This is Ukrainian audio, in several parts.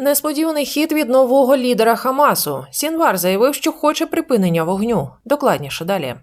Несподіваний хід від нового лідера Хамасу. Сінвар заявив, що хоче припинення вогню. Докладніше далі.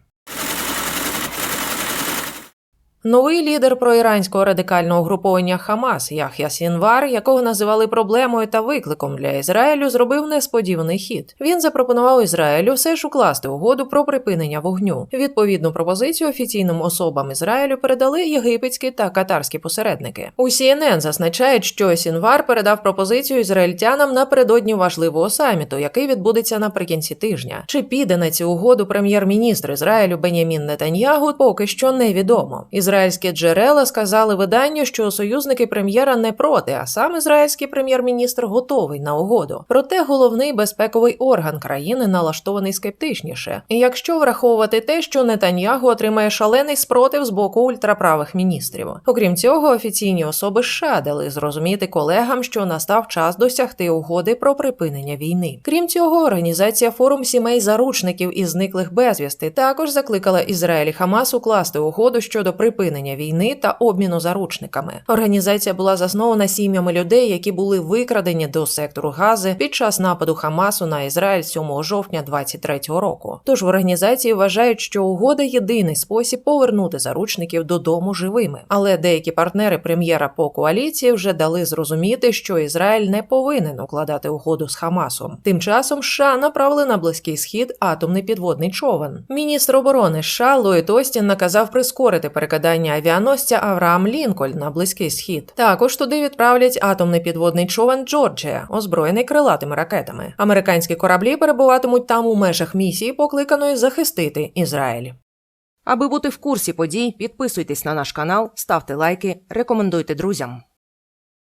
Новий лідер проіранського радикального угруповання Хамас Яхя Сінвар, якого називали проблемою та викликом для Ізраїлю, зробив несподіваний хід. Він запропонував Ізраїлю все ж укласти угоду про припинення вогню. Відповідну пропозицію офіційним особам Ізраїлю передали єгипетські та катарські посередники. У CNN зазначають, що Сінвар передав пропозицію ізраїльтянам напередодні важливого саміту, який відбудеться наприкінці тижня. Чи піде на цю угоду прем'єр-міністр Ізраїлю Бенямін Нетаньягу, поки що невідомо. Ізраїльські джерела сказали виданню, що союзники прем'єра не проти, а сам ізраїльський прем'єр-міністр готовий на угоду. Проте головний безпековий орган країни налаштований скептичніше. І якщо враховувати те, що Нетаньягу отримає шалений спротив з боку ультраправих міністрів. Окрім цього, офіційні особи США дали зрозуміти колегам, що настав час досягти угоди про припинення війни. Крім цього, організація форум сімей заручників і зниклих безвісти також закликала Ізраїль і Хамас укласти угоду щодо припинення війни та обміну заручниками. Організація була заснована сім'ями людей, які були викрадені до сектору Гази під час нападу Хамасу на Ізраїль 7 жовтня 23-го року. Тож в організації вважають, що угода єдиний спосіб повернути заручників додому живими. Але деякі партнери прем'єра по коаліції вже дали зрозуміти, що Ізраїль не повинен укладати угоду з Хамасом. Тим часом США направили на близький схід атомний підводний човен. Міністр оборони США Ллойд Остін наказав прискорити перекидання авіаносця Авраам Лінкольн на близький схід. Також туди відправлять атомний підводний човен Джорджія, озброєний крилатими ракетами. Американські кораблі перебуватимуть там у межах місії, покликаної захистити Ізраїль. Аби бути в курсі подій, підписуйтесь на наш канал, ставте лайки, рекомендуйте друзям.